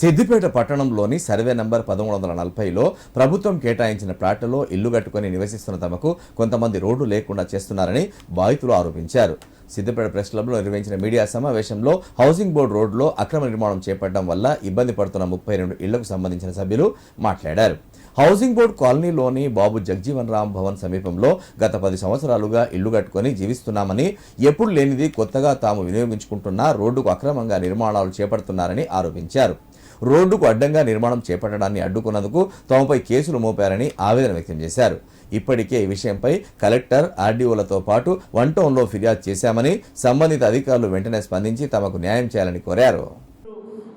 సిద్దిపేట పట్టణంలోని survey number పదమూడు వందల నలభైలో ప్రభుత్వం కేటాయించిన ప్లాట్లలో ఇల్లు కట్టుకుని నివసిస్తున్న తమకు కొంతమంది రోడ్డు లేకుండా చేస్తున్నారని బాధితులు ఆరోపించారు. సిద్దిపేట ప్రెస్ క్లబ్లో నిర్వహించిన మీడియా సమావేశంలో హౌసింగ్ బోర్డు రోడ్లో అక్రమ నిర్మాణం చేపట్టడం వల్ల ఇబ్బంది పడుతున్న ముప్పై రెండు ఇళ్ళకు సంబంధించిన సభ్యులు మాట్లాడారు. హౌసింగ్ బోర్డు కాలనీలోని బాబు జగ్జీవన్ రామ్ భవన్ సమీపంలో గత పది సంవత్సరాలుగా ఇల్లు కట్టుకొని జీవిస్తున్నామని ఎప్పుడు లేనిది కొత్తగా తాము వినియోగించుకుంటున్న రోడ్డుకు అక్రమంగా నిర్మాణాలు చేపడుతున్నారని ఆరోపించారు. రోడ్డుకు అడ్డంగా నిర్మాణం చేపట్టడాన్ని అడ్డుకున్నందుకు తమపై కేసులు మోపారని ఆవేదన వ్యక్తం చేశారు. ఇప్పటికే ఈ విషయంపై కలెక్టర్ ఆర్డీఓలతో పాటు వన్ టౌన్లో ఫిర్యాదు చేశామని సంబంధిత అధికారులు వెంటనే స్పందించి తమకు న్యాయం చేయాలని కోరారు.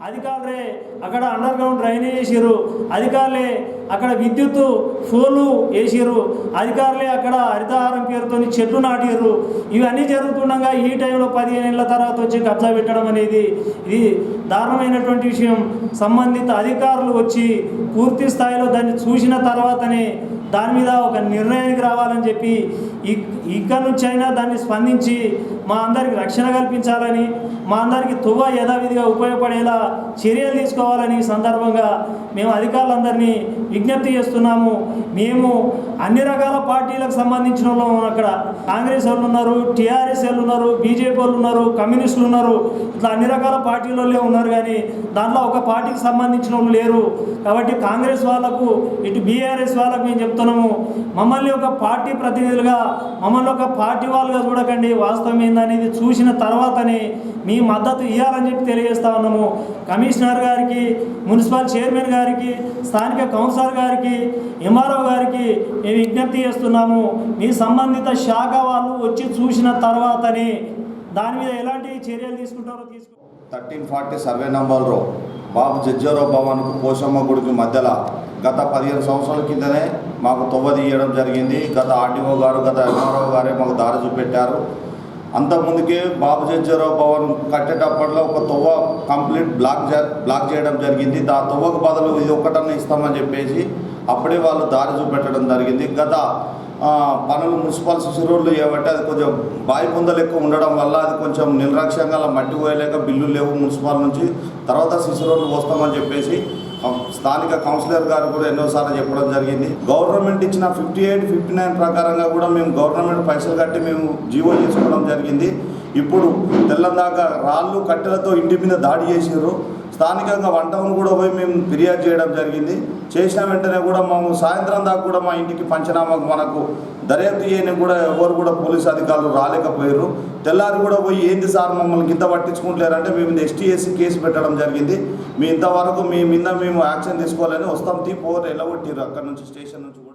అధికారులే అక్కడ అండర్ గ్రౌండ్ డ్రైనేజ్ వేసిర్రు. అధికారులే అక్కడ విద్యుత్ ఫోన్లు వేసిర్రు. అధికారులే అక్కడ హరితహారం పేరుతో చెట్లు నాటిర్రు. ఇవన్నీ జరుగుతుండగా ఈ టైంలో పదిహేను ఏళ్ళ తర్వాత వచ్చి కబ్జా పెట్టడం అనేది ఇది దారుణమైనటువంటి విషయం. సంబంధిత అధికారులు వచ్చి పూర్తి స్థాయిలో దాన్ని చూసిన తర్వాతనే దాని మీద ఒక నిర్ణయానికి రావాలని చెప్పి ఇక్కడ నుంచి అయినా దాన్ని స్పందించి మా అందరికి రక్షణ కల్పించాలని మా అందరికి తువ్వ యథావిధిగా ఉపయోగపడేలా చర్యలు తీసుకోవాలని సందర్భంగా మేము అధికారులందరినీ విజ్ఞప్తి చేస్తున్నాము. మేము అన్ని రకాల పార్టీలకు సంబంధించిన వాళ్ళము అక్కడ. కాంగ్రెస్ వాళ్ళు ఉన్నారు టీఆర్ఎస్ వాళ్ళు ఉన్నారు బీజేపీ వాళ్ళు ఉన్నారు కమ్యూనిస్టులు ఉన్నారు. ఇట్లా అన్ని రకాల పార్టీలలో ఉన్నారు కానీ దాంట్లో ఒక పార్టీకి సంబంధించిన వాళ్ళు లేరు. కాబట్టి కాంగ్రెస్ వాళ్ళకు ఇటు బీఆర్ఎస్ వాళ్ళకు మేము చెప్తున్నాము మమ్మల్ని ఒక పార్టీ ప్రతినిధులుగా మమ్మల్ని ఒక పార్టీ వాళ్ళుగా చూడకండి. వాస్తవం ఏందనేది చూసిన తర్వాతనే మీ మద్దతు ఇవ్వాలని చెప్పి తెలియజేస్తా ఉన్నాము. కమిషనర్ గారికి మున్సిపల్ చైర్మన్ గారికి స్థానిక కౌన్సిలర్ గారికి ఎంఆర్ఓ గారికి మేము విజ్ఞప్తి చేస్తున్నాము. మీ సంబంధిత శాఖ వాళ్ళు వచ్చి చూసిన తర్వాతనే దాని మీద ఎలాంటి చర్యలు తీసుకుంటారో తీసుకు థర్టీన్ ఫార్టీ సర్వే నంబర్లో బాబు జడ్జారావు భవన్కు పోషమ్మ గుడికి మధ్యలో గత పదిహేను సంవత్సరాల కిందనే మాకు తొవ్వ తీయడం జరిగింది. గత ఆర్డీఓ గారు గత ఎంఆర్ఓ గారే మాకు దారి చూపెట్టారు. అంతకుముందుకే బాబు జడ్జారావు భవన్ కట్టేటప్పట్లో ఒక తొవ్వ కంప్లీట్ బ్లాక్ బ్లాక్ చేయడం జరిగింది. దా తొవ్వకు బదులు ఇది ఒక్కటన్నా ఇస్తామని చెప్పేసి అప్పుడే వాళ్ళు దారి చూపెట్టడం జరిగింది. గత పనులు మున్సిపల్ శిశురోడ్లు చేయబట్టి అది కొంచెం బాయి పొందలు ఎక్కువ ఉండడం వల్ల అది కొంచెం నిర్లక్ష్యంగా అలా మట్టి పోయలేక బిల్లు లేవు మున్సిపల్ నుంచి. తర్వాత శిశురోడ్లు వస్తామని చెప్పేసి స్థానిక కౌన్సిలర్ గారు కూడా ఎన్నోసార్లు చెప్పడం జరిగింది. గవర్నమెంట్ ఇచ్చిన ఫిఫ్టీ ఎయిట్ ఫిఫ్టీ నైన్ ప్రకారంగా కూడా మేము గవర్నమెంట్ పైసలు కట్టి మేము జీవో చేసుకోవడం జరిగింది. ఇప్పుడు తెల్లందాకా రాళ్ళు కట్టెలతో ఇంటి మీద దాడి చేసారు స్థానికంగా వన్ కూడా పోయి మేము ఫిర్యాదు చేయడం జరిగింది. చేసిన వెంటనే కూడా మేము సాయంత్రం దాకా కూడా మా ఇంటికి పంచనామాకు మనకు దర్యాప్తు చేయని కూడా ఎవరు కూడా పోలీసు అధికారులు రాలేకపోయారు. తెల్లారి కూడా పోయి ఏంది సార్ మమ్మల్ని కింద పట్టించుకుంటారంటే మేము ఎస్టీఎస్సీ కేసు పెట్టడం జరిగింది. మీ ఇంతవరకు మీ మీద మేము యాక్షన్ తీసుకోవాలని వస్తాం. తీ పోరు ఎలగొట్టిర్రు అక్కడ నుంచి స్టేషన్ నుంచి కూడా